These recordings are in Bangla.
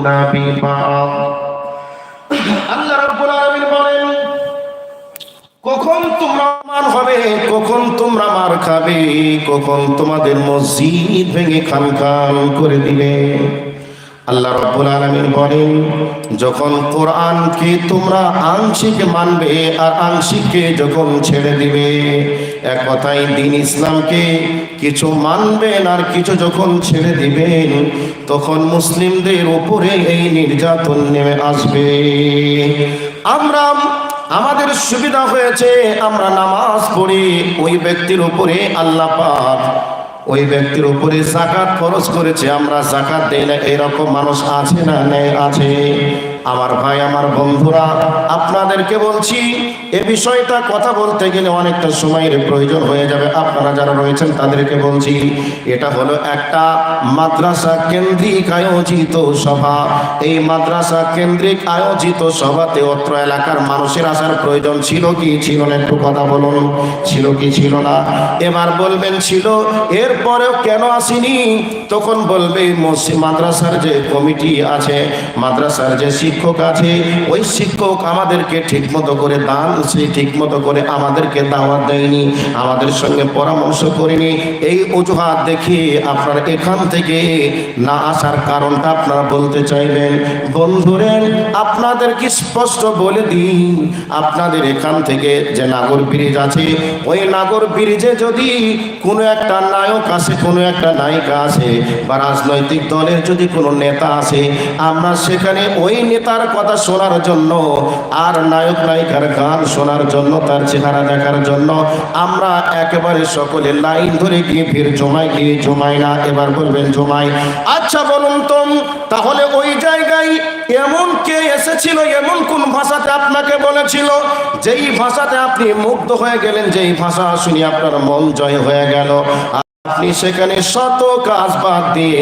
ببعض আল্লাহ রাব্বুল আলামিন বলেন কখন তোমরা মান হবে কখন তোমরা মার খাবে কখন তোমাদের মসজিদ ভেঙে খান খান করে দিবে আল্লাহ রব্বুল আলামিন বলেন, যখন কোরআনকে তোমরা আংশিক মানবে আর আংশিককে যখন ছেড়ে দিবে, এক কথায় দিন ইসলামকে কিছু মানবেন আর কিছু যখন ছেড়ে দিবেন, তখন মুসলিমদের উপরে এই নির্যাতন নেমে আসবে। আমরা, আমাদের সুবিধা হয়েছে, আমরা নামাজ পড়ি ওই ব্যক্তির উপরে আল্লাহ পাক ওই ব্যক্তির উপরে জাকাত খরচ করেছে, আমরা জাকাত দেই না, এরকম মানুষ আছে না নেই? আছে। আমার ভাই, আমার বন্ধুরা, আপনাদেরকে বলছি, এ বিষয়টা কথা বলতে গেলে অনেকটা সময়ের প্রয়োজন হয়ে যাবে। আপনারা যারা রয়েছেন, তাদেরকে বলছি, এটা হলো একটা মাদ্রাসা কেন্দ্রিক আয়োজিত সভা। এই মাদ্রাসা কেন্দ্রিক আয়োজিত সভাতে অত্র এলাকার মানুষের আসার প্রয়োজন ছিল কি ছিল না? একটু কথা বলুন, ছিল কি ছিল না? এবার বলবেন ছিল, এরপরেও কেন আসেনি? তখন বলবে মাদ্রাসার যে কমিটি আছে, মাদ্রাসার যে শিক্ষক আছে, ওই শিক্ষক আমাদেরকে ঠিক মতো করে দান, সে ঠিক মতো করে আমাদেরকে দাওয়াত দেয়নি, আমাদের সঙ্গে পরামর্শ করেনি। এই অজুহাত দেখিয়ে আপনারা এখান থেকে না আসার কারণটা আপনারা বলতে চাইবেন। বন্ধুরেন আপনাদেরকে স্পষ্ট বলে দিন আপনাদের এখান থেকে যে নাগর ব্রিজ আছে, ওই নাগর ব্রিজে যদি কোনো একটা নায়ক আসে, কোনো একটা নায়িকা আসে, বা রাজনৈতিক দলের যদি কোনো নেতা আসে, আমরা সেখানে ওই নেতার কথা শোনার জন্য আর নায়ক নায়িকার গান শোনার জন্য, তার চেহারা দেখার জন্য আমরা একেবারে সকলে লাইন ধরে গিয়ে ফির জমাই গিয়ে জমাই না, এবার বলবেন জমাই আচ্ছা বলুন তো, তাহলে ওই জায়গায় এমন কে এসেছিল, এমন কোন ভাষাতে আপনাকে বলেছিল? যেই ভাষাতে আপনি মুগ্ধ হয়ে গেলেন, যেই ভাষা শুনি আপনার মন জয় হয়ে গেল। আপনি সেখানে শত কাজ বাদ দিয়ে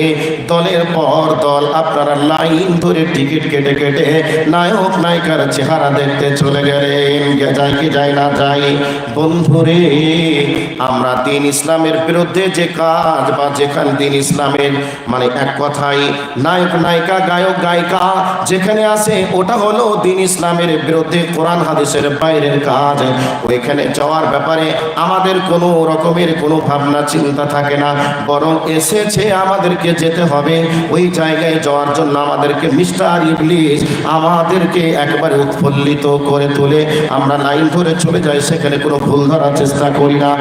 দলের পর দল আপনারা লাইন ধরে টিকিট কেটে কেটে নায়ক নায়িকার চেহারা দেখতে চলে গেলেন। যায় কি যায় না যাই বন্ধুরে, আমরা দিন ইসলামের বিরুদ্ধে যে কাজ বা দিন ইসলামের মানে এক কথাই নায়ক, নায়িকা, গায়ক, গায়িকা যেখানে আছে, ওটা হলো দিন ইসলামের বিরুদ্ধে কোরআন হাদিসের বাইরের কাজ। ওইখানে যাওয়ার ব্যাপারে আমাদের কোনো রকমের কোনো ভাবনা, চিন্তা থাকে না, বরং এসেছে আমাদেরকে যেতে হবে। ওই জায়গায় যাওয়ার জন্য আমাদেরকে মিস্টার ইবলিস আমাদেরকে একবারে উৎফুল্লিত করে তোলে। আমরা লাইন ধরে চলে যাই, সেখানে কোনো ভুল ধরার চেষ্টা করি না।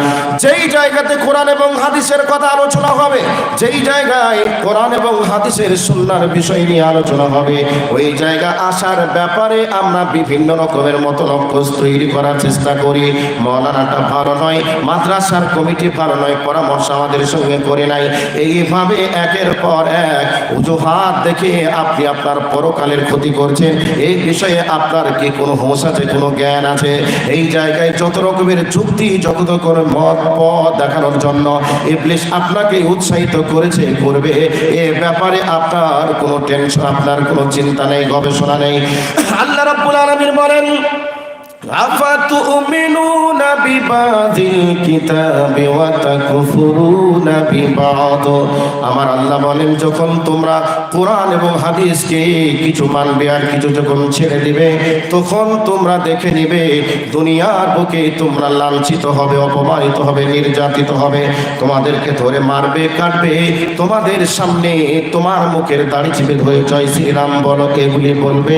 যেই জায়গাতে কোরআন এবং হাদিসের কথা আলোচনা হবে, যেই জায়গায় কোরআন এবং হাদিসের সুন্নার বিষয় নিয়ে আলোচনা হবে, ওই জায়গা আসার ব্যাপারে আমরা বিভিন্ন রকমের মতো লক্ষ্য তৈরি করার চেষ্টা করি। মৌলানাটা ভালো নয়, মাদ্রাসার কমিটি ভালো নয়, পরামর্শ আমাদের সঙ্গে করে নাই। এইভাবে একের পর এক অজুহাত দেখে আপনি আপনার পরকালের ক্ষতি করছেন। এই বিষয়ে আপনার কি কোনো হোশ আছে, কোনো জ্ঞান আছে? এই জায়গায় যত রকমের যুক্তি, যত করে মত, পথ দেখানোর জন্য ইবলিশ আপনাকে উৎসাহিত করেছে, করবে। এ ব্যাপারে আপনার কোনো টেনশন আপনার কোনো চিন্তা নেই, গবেষণা নেই। আল্লাহ রাব্বুল আলামিন বলেন أفتؤمنون ببعض الكتاب وتكفرون ببعض আমার আল্লাহ বলেন যখন তোমরা কোরআন এবং হাদিসকে কিছু মানবে আর কিছু যখন ছেড়ে দিবে তখন তোমরা দেখে নিবে দুনিয়ার বুকে তোমরা লাঞ্ছিত হবে অপমানিত হবে নির্যাতিত হবে তোমাদেরকে ধরে মারবে কাটবে তোমাদের সামনে তোমার মুখের দাড়ি চিপে ধরে জয় শ্রীরাম বলো এগুলি বলবে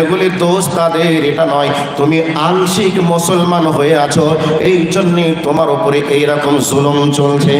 এগুলি দোষ তাদের এটা নয় তুমি আংশিক মুসলমান হয়ে আছো, এই জন্যে তোমার উপরে এইরকম জুলুম চলছে।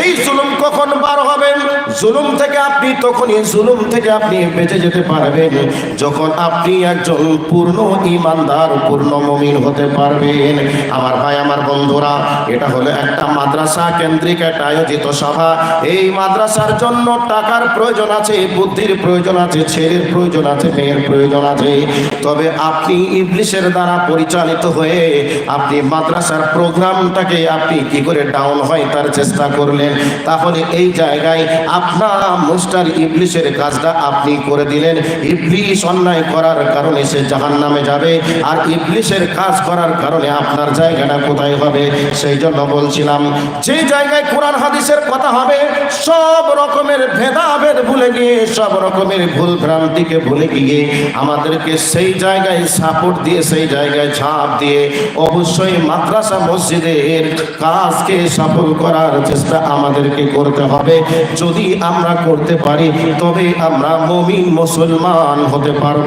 এই জুলুম কখন বার হবেন জুলুম থেকে আপনি তখনই, জুলুম থেকে আপনি বেঁচে যেতে পারবেন। যখন আপনি একজন পূর্ণ ইমানদার, পূর্ণ মমিন হতে পারবেন। আমার ভাই, আমার বন্ধুরা, এটা হলো একটা মাদ্রাসা কেন্দ্রিক, একটা আয়োজিত সভা। এই মাদ্রাসার জন্য টাকার প্রয়োজন আছে, বুদ্ধির প্রয়োজন আছে, ছেলের প্রয়োজন আছে, মেয়ের প্রয়োজন আছে। তবে আপনি ইংলিশের দ্বারা পরিচালিত হয়ে আপনি মাদ্রাসার প্রোগ্রামটাকে আপনি কি করে ডাউন হয় তার চেষ্টা করলেন? তাহলে এই জায়গায় আপনার মুস্টার ইবলিশের কাজটা আপনি করে দিলেন। ইবলিশ অন্যায় করার কারণে সে জাহান নামে যাবে। আর ইবলিশের কাজ করার কারণে আপনার জায়গাটা কোথায় হবে, সেই জন্য বলছিলাম, যে জায়গায় কোরআন হাদিসের কথা হবে, সব রকমের ভেদাভেদ ভুলে গিয়ে, সব রকমের ভুল ভ্রান্তিকে ভুলে গিয়ে আমাদেরকে সেই জায়গায় সাপোর্ট দিয়ে, সেই জায়গায় ছাপ দিয়ে অবশ্যই মাদ্রাসা মসজিদের কাজকে সফল করার চেষ্টা আমাদেরকে করতে হবে। যদি আমরা করতে পারি, তবে আমরা মমিন মুসলমান হতে পারব।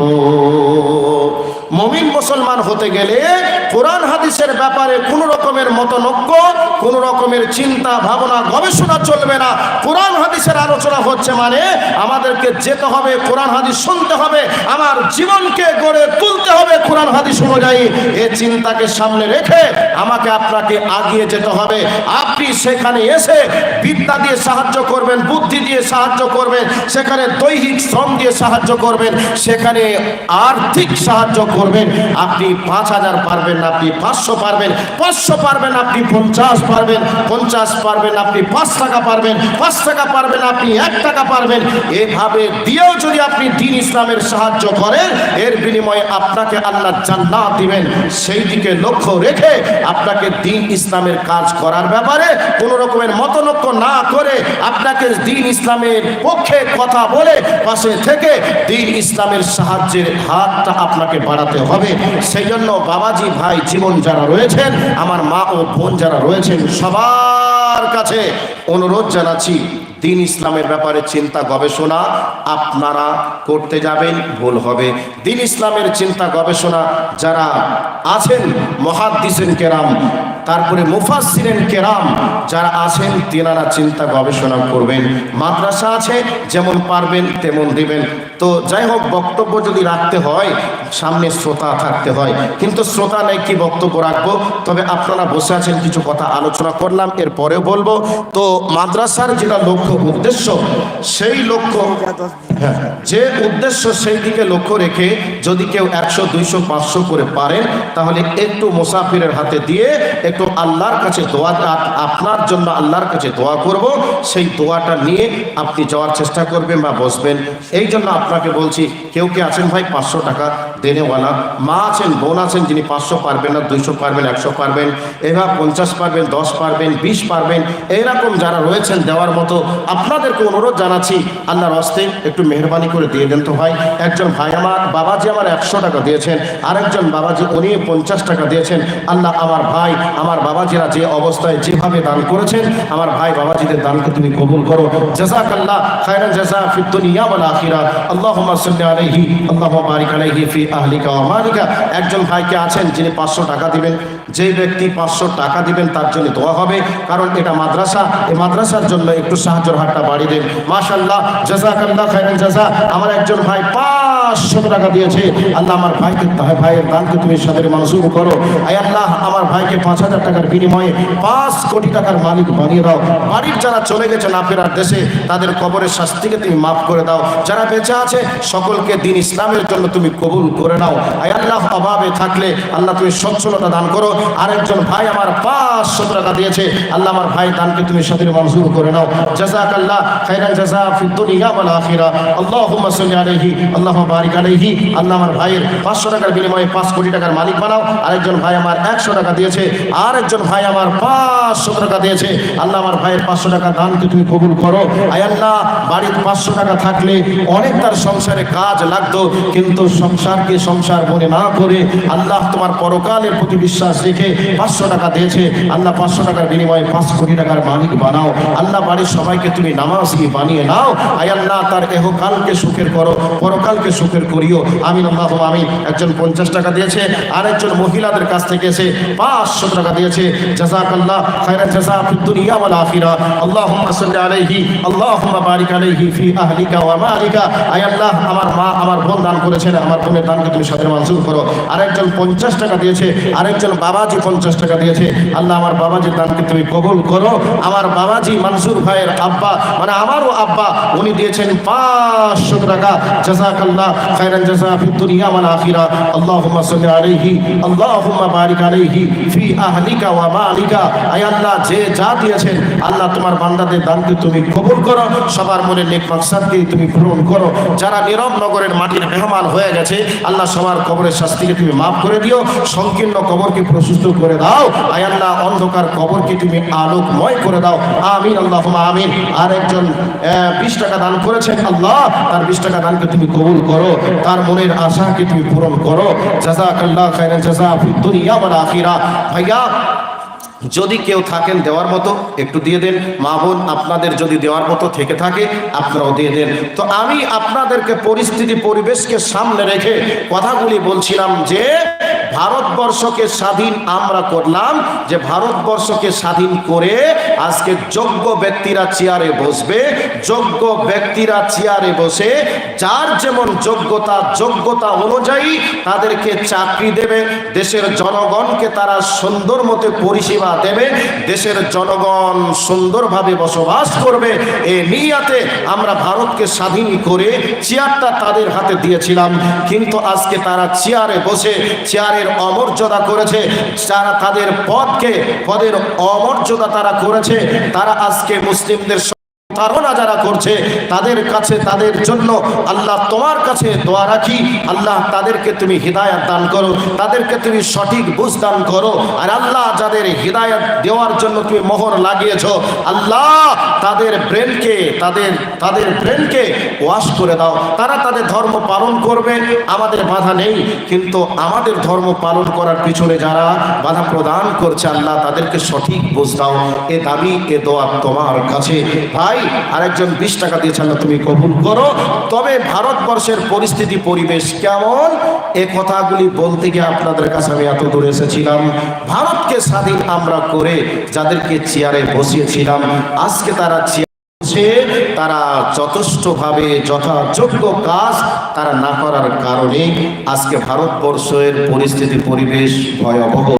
মমিন মুসলমান হতে গেলে কোরআন হাদিসের ব্যাপারে কোন রকমের মতনৈক্য, কোন রকমের চিন্তা, ভাবনা, গবেষণা চলবে না। কোরআন হাদিসের আলোচনা হচ্ছে মানে আমাদেরকে যেতে হবে, কোরআন হাদিস শুনতে হবে, আমার জীবনকে গড়ে তুলতে হবে কোরআন, হাদিস অনুযায়ী এই চিন্তাকে সামনে রেখে আমাকে আপনাকে আগিয়ে যেতে হবে। আপনি সেখানে এসে বিদ্যা দিয়ে সাহায্য করবেন, বুদ্ধি দিয়ে সাহায্য করবেন, সেখানে দৈহিক শ্রম দিয়ে সাহায্য করবেন, সেখানে আর্থিক সাহায্য করবেন। আপনি পাঁচ হাজার পারবেন, আপনি পাঁচশো পারবেন পাঁচশো পারবেন, আপনি পঞ্চাশ পারবেন পঞ্চাশ পারবেন, আপনি পাঁচ টাকা পারবেন, পাঁচ টাকা পারবেন, আপনি এক টাকা পারবেন। এভাবে দিয়েও যদি আপনি দিন ইসলামের সাহায্য করেন, এর বিনিময়ে আপনাকে আল্লাহ জান্নাত দিবেন। সেই দিকে লক্ষ্য রেখে আপনাকে দিন ইসলামের কাজ করার ব্যাপারে কোনো রকমের মতনৈক্য না করে আপনাকে দিন ইসলামের পক্ষে কথা বলে পাশে থেকে দিন ইসলামের সাহায্যের হাতটা আপনাকে বাড়াতে হবে। সেই জন্য বাবাজি ভাই, জীবন যারা রয়েছেন, আমার মা ও বোন যারা রয়েছেন, সবার কাছে অনুরোধ জানাচ্ছি দিন ইসলামের ব্যাপারে চিন্তা গবেষণা আপনারা করতে যাবেন, ভুল হবে। দিন ইসলামের চিন্তা গবেষণা যারা আছেন মহাদ্দিসেন কেরাম, তারপরে মুফাসিরেন কেরাম যারা আছেন, তেনারা চিন্তা গবেষণা করবেন। মাদ্রাসা আছে, যেমন পারবেন, তেমন দিবেন। তো যাই হোক, বক্তব্য যদি রাখতে হয়, সামনে শ্রোতা থাকতে হয়। কিন্তু শ্রোতা নেই, কি বক্তব্য রাখব? তবে আপনারা বসে আছেন, কিছু কথা আলোচনা করলাম, এরপরেও বলব। তো মাদ্রাসার যেটা লক্ষ্য উদ্দেশ্য সেই লক্ষ্য হ্যাঁ, যে উদ্দেশ্য সেই দিকে লক্ষ্য রেখে যদি কেউ একশো, দুইশো, পাঁচশো করে পারেন, তাহলে একটু মুসাফিরের হাতে দিয়ে একটু আল্লাহর কাছে দোয়া, আপনার জন্য আল্লাহর কাছে দোয়া করব। সেই দোয়াটা নিয়ে আপনি যাওয়ার চেষ্টা করবেন বা বসবেন। এই জন্য আপনাকে বলছি, কেউ কে আছেন ভাই পাঁচশো টাকা দেনেওয়ালা? মা আছেন, বোন আছেন, যিনি পাঁচশো পারবেন না, দুইশো পারবেন, একশো পারবেন এবার পঞ্চাশ পারবেন, দশ পারবেন, বিশ পারবেন এইরকম যারা রয়েছেন দেওয়ার মতো, আপনাদেরকে অনুরোধ জানাচ্ছি, আল্লাহর হস্তে একটু মেহরবানি করে দিয়ে দেন তো ভাই। একজন ভাই আমার, বাবাজি আমার একশো টাকা দিয়েছেন। আরেকজন বাবাজি উনি পঞ্চাশ টাকা দিয়েছেন। আল্লাহ, আমার ভাই, আমার বাবাজিরা যে অবস্থায় যেভাবে দান করেছেন, আমার ভাই বাবাজিদের দানকে তুমি কবুল করো। জাজাক আল্লাহ খায়রান জাজা ফি দুনিয়া ওয়াল আখিরা। আল্লাহুম্মা সাল্লি আলাইহি, আল্লাহুম্মা বারিক আলাইহি ফি আহলিকা ওয়া মালিকা। একজন ভাইকে আছেন যিনি পাঁচশো টাকা দিবেন। যে ব্যক্তি পাঁচশো টাকা দিবেন, তার জন্য দোয়া হবে। কারণ এটা মাদ্রাসা। এই মাদ্রাসার জন্য একটু সাহায্যের হাতটা বাড়িয়ে দেন। মাশাল্লাহ জাজাকাল্লাহ খায়রান জাজা আমার একজন ভাই পাঁচশো টাকা দিয়েছে। আল্লাহ আমার ভাইকে ভাইয়ের দানকে তুমি সাদের মনসুর করো। আয় আল্লাহ, আমার ভাইকে পাঁচ হাজার টাকার বিনিময়ে পাঁচ কোটি টাকার মালিক বানিয়ে দাও। বাড়ির যারা চলে গেছেন আপনার দেশে, তাদের কবরের শাস্তিকে তুমি মাফ করে দাও। যারা বেঁচে আছে, সকলকে দিন ইসলামের জন্য তুমি কবুল করে নাও। আয় আল্লাহ, অভাবে থাকলে আল্লাহ তুমি সচ্ছলতা দান করো। আরেকজন ভাই আমার পাঁচশো টাকা দিয়েছে। আল্লাহ আমার ভাই দানকে তুমি সাদের মনসুর করে নাও। জাজাক আল্লাহ খাইরান জাজা ফি দুনিয়া ওয়াল আখিরা আলাইহি, আল্লাহুম্মা বারিক আলাইহি। আল্লাহ আমার ভাইয়ের 500 টাকার বিনিময়ে 5 কোটি টাকার মালিক বানাও। আরেকজন ভাই আমার 100 টাকা দিয়েছে, আরেকজন ভাই আমার 500 টাকা দিয়েছে। আল্লাহ আমার ভাইয়ের 500 টাকা দানকে তুমি কবুল করো। আয় আল্লাহ, বাড়িতে 500 টাকা থাকলে অনেক তার সংসারে কাজ লাগতো, কিন্তু সংসারকে সংসার মনে না করে আল্লাহ তোমার পরকালের প্রতি বিশ্বাস রেখে 500 টাকা দিয়েছে। আল্লাহ 500 টাকার বিনিময়ে পাঁচ কোটি টাকার মালিক বানাও। আল্লাহ বাড়ির সবাইকে তুমি নামাজি বানিয়ে নাও। আয় আল্লাহ, তার এহকালকে সুখের করো, পরকালকে সুখের করিও। আমিন, আল্লাহ আমিন। একজন পঞ্চাশ টাকা দিয়েছে, আরেকজন মহিলাদের কাছ থেকে এসে পাঁচশো টাকা দিয়েছে। জাজাক আল্লাহ খায়রান জাজা দুনিয়া ওয়াল আখিরা। আল্লাহুম্মা সাল্লি আলাইহি, আল্লাহুম্মা বারিক আলাইহি ফি আহলিকা ওয়া মালিকা। আয় আল্লাহ, আমার মা আমার বোন দান করেছেন, আমার বোনের দানকে তুমি সাথে মঞ্জুর করো। আরেকজন পঞ্চাশ টাকা দিয়েছে, আরেকজন বাবাজি পঞ্চাশ টাকা দিয়েছে। আল্লাহ, আমার বাবাজির দানকে তুমি কবুল করো। আমার বাবাজি মনসুর ভাইয়ের আব্বা মানে আমারও আব্বা, উনি দিয়েছেন পাঁচশো টাকা জাজাক আল্লাহ خير الجزاء في الدنيا والآخرة اللهم صل عليه اللهم بارك عليه في أهلك ومالك আয় আল্লাহ যে যা দিয়েছেন আল্লাহ তোমার বান্দাদের দানকে তুমি কবুল করো সবার মনে নেক মাকসাদকে তুমি পূরণ করো যারা নীরব নগরের মাটির মেহমান হয়ে গেছে আল্লাহ সবার কবরের শাস্তিকে তুমি মাফ করে দিও সংকীর্ণ কবরকে প্রশস্ত করে দাও আয় আল্লাহ অন্ধকার কবরকে তুমি আলোকময় করে দাও আমিন আল্লাহ আমিন আর একজন বিশ টাকা দান করেছেন আল্লাহ তার বিশ টাকা দানকে তুমি কবুল করো, তার মনের আশাকে তুমি পূরণ করো। ভাইয়া, যদি কেউ থাকেন দেওয়ার মতো, একটু দিয়ে দেন। মা বোন, আপনাদের যদি দেওয়ার মতো থেকে থাকে, আপনারাও দিয়ে দেন। তো আমি আপনাদেরকে পরিস্থিতি, পরিবেশকে সামনে রেখে কথাগুলি বলছিলাম যে ভারতবর্ষকে স্বাধীন আমরা করলাম, যে ভারতবর্ষকে স্বাধীন করে আজকে যোগ্য ব্যক্তিরা চেয়ারে বসবে, যোগ্য ব্যক্তিরা চেয়ারে বসে যার যেমন যোগ্যতা যোগ্যতা অনুযায়ী তাদেরকে চাকরি দেবে, দেশের জনগণকে তারা সুন্দর মতো পরিষেবা দেবে, দেশের জনগণ সুন্দরভাবে বসবাস করবে। এ নিয়াতে আমরা ভারতকে স্বাধীন করে চেয়ারটা তাদের হাতে দিয়েছিলাম, কিন্তু আজকে তারা চেয়ারে বসে চেয়ারের অমর্যাদা করেছে যারা তাদের পদকে পদের অমর্যাদা তারা করেছে তারা আজকে মুসলিমদের তারা যারা করছে, তাদের কাছে, তাদের জন্য আল্লাহ তোমার কাছে দোয়া রাখি। আল্লাহ, তাদেরকে তুমি হৃদায়ত দান করো, তাদেরকে তুমি সঠিক বুঝ দান করো। আর আল্লাহ, যাদের হৃদায়ত দেওয়ার জন্য তুমি মোহর লাগিয়েছ, আল্লাহ, তাদের ব্রেনকে, তাদের তাদের ব্রেনকে ওয়াশ করে দাও। তারা তাদের ধর্ম পালন করবে, আমাদের বাধা নেই। কিন্তু আমাদের ধর্ম পালন করার পিছনে যারা বাধা প্রদান করছে, আল্লাহ, তাদেরকে সঠিক বুঝ দাও। এ দাবি, এ দোয়া তোমার কাছে। ভাই আরেকজন বিশ টাকা দিয়েছেন না তুমি কবুল করো। তবে ভারতবর্ষের পরিস্থিতি, পরিবেশ কেমন? এ কথাগুলি বলতে গিয়ে আপনাদের কাছে আমি এত দূরে এসেছিলাম। ভারতকে স্বাধীন আমরা করে যাদেরকে চেয়ারে বসিয়েছিলাম, আজকে তারা চেয়ার তারা যথেষ্টভাবে যথাযোগ্য কাজ তারা না করার কারণে আজকে ভারতবর্ষের পরিস্থিতি, পরিবেশ ভয়াবহ।